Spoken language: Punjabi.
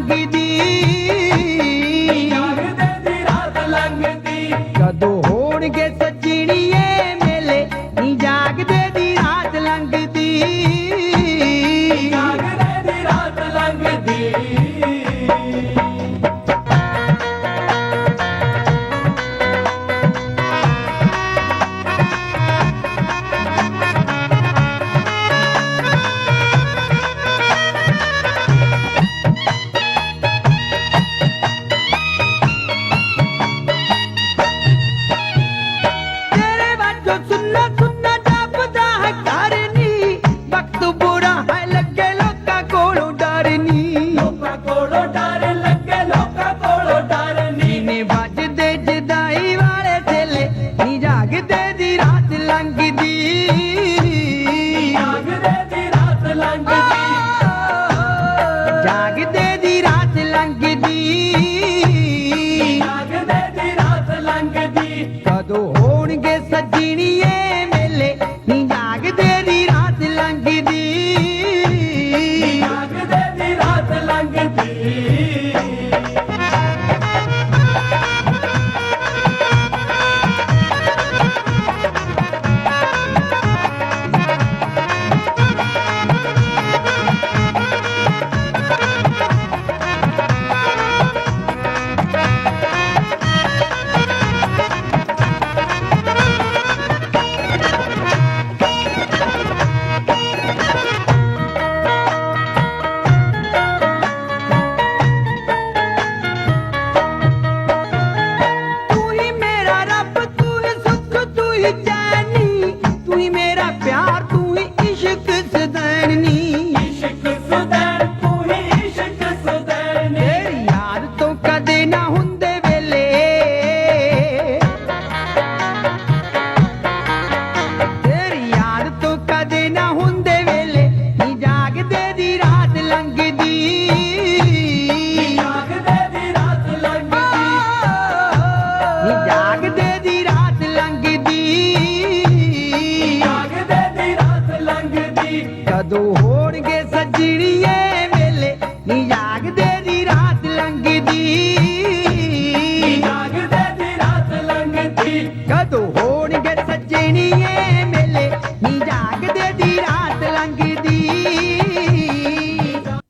ਲੰਘਦੀ ਵਾਜੋ ਸੁੰਨਾ ਸੁੰਨਾ ਜਪਦਾ ਹੈ ਕਰਨੀ ਵਕਤ ਬੁਰਾ ਹੈ ਲੱਗੇ ਲੋਕਾਂ ਕੋਲੋਂ ਡਰਨੀ। ਲੋਕਾਂ ਕੋਲੋਂ ਡਰ ਲੱਗੇ ਲੋਕਾਂ ਕੋਲੋਂ ਡਰ ਨਹੀਂ ਨੀ ਵੱਜਦੇ ਜਦਾਈ ਵਾਲੇ ਥੇਲੇ ਨੀ ਜਾਗਦੇ ਦੀ ਰਾਤ ਲੰਘਦੀ। ਜਾਗਦੇ ਦੀ ਰਾਤ ਲੰਘਦੀ। ਜਾਗਦੇ ਦੀ ਰਾਤ ਲੰਘਦੀ। அங்கே the ਜਦੋਂ ਹੋਣਗੇ ਸਜਣੀਏ ਮੇਲੇ ਨੀ ਜਾਗਦੇ ਦੀ ਰਾਤ ਲੰਘਦੀ। ਜਾਗਦੇ ਦੀ ਰਾਤ ਲੰਘਦੀ। ਕਦੋਂ ਹੋਣਗੇ ਸਜਣੀਏ